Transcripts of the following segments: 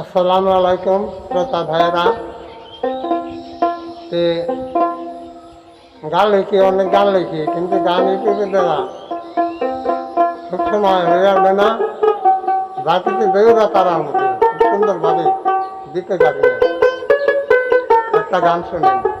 আসসালামু আলাইকুম, শ্রোতা ভাইরা গান লিখি, অনেক গান লিখি, কিন্তু গান ইউটিউবে দেওয়া সব সময় হয়ে যাবে না। বাকিতে বেরোবে তারা আমাকে সুন্দরভাবে দিতে যাবে। একটা গান শুনেন।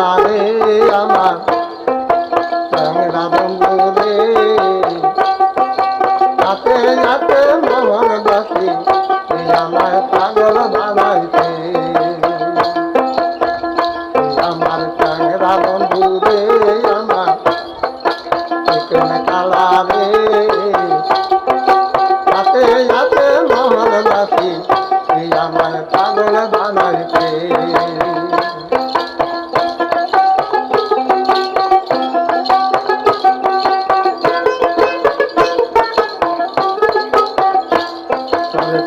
কালারে আমার। চ্যাংরা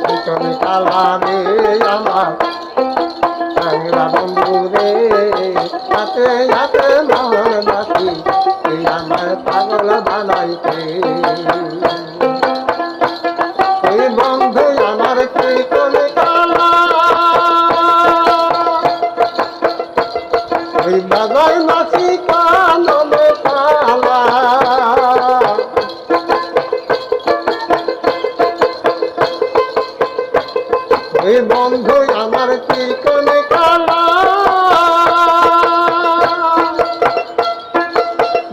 পিছনে কালারে আমার। সাংরা বন্ধু রে, হাতে হাতে মোহন বাসি আমার পাগল বানাইতে। এই বন্ধু আমার কোনে কালা। ওই বাজাই নাচি কানলে কি কোনে কালা?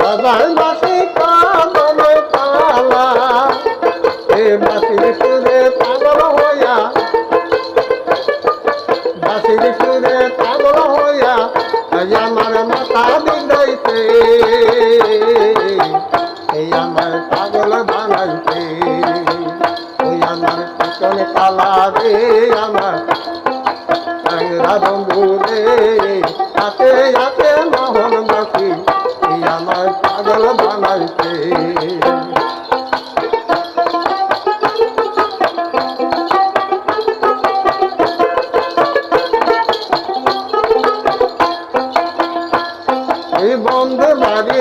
বাবার বাসি কাঁদনে পালা এ বাসির সুরে পাগল হইয়া। বাসির সুরে পাগল হইয়া আমার মাথা বিগড়াইছে এই আমার পাগল কালা আমার সাংরা বন্ধু রে হাতে হাতে মোহন বাসি আমার পাগল বানাইছে এই বন্ধু বাড়ি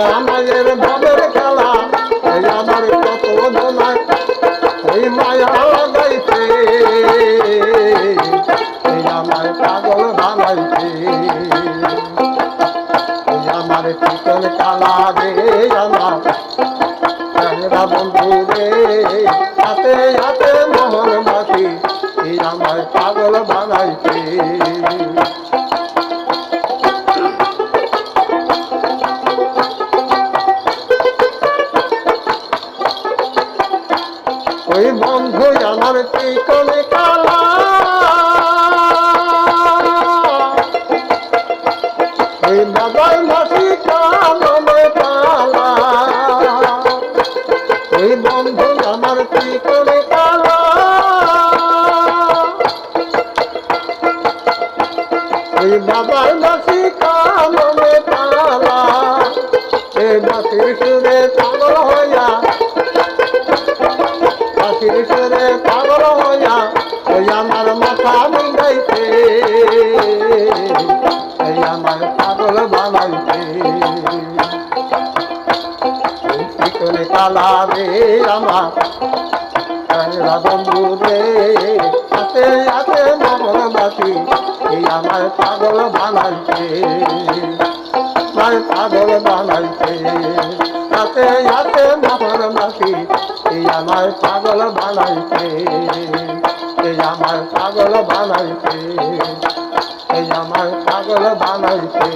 বাবা মায়ের বাবের খেলা, এই আমার কত দোনায় ওই মায়া লাগাইছে এই আমার পাগল বানাইছে। এই আমার পিছন কালা রে, আমার বন্ধু রে হাতে হাতে মোহন বাসি এই আমায় পাগল বানাইছে। ওই বন্ধু আমার চিকনে কালা। ওই বাবাই মাসি কামনে পালা ওই বন্ধু আমার চিকনে কালা। ওই বাবাই মাসি কামনে এই আমার পাগল বানাইছে চিকনে কালা রে আমার। বন্ধু রে, হাতে হাতে মমর এই আমার পাগল বানাইছে আমার পাগল বানাইছে হাতে হাতে মমর বাসি এই আমার পাগল বানাইছে এই আমার পাগল বানাইছে এই আমার পাগল বানাইছে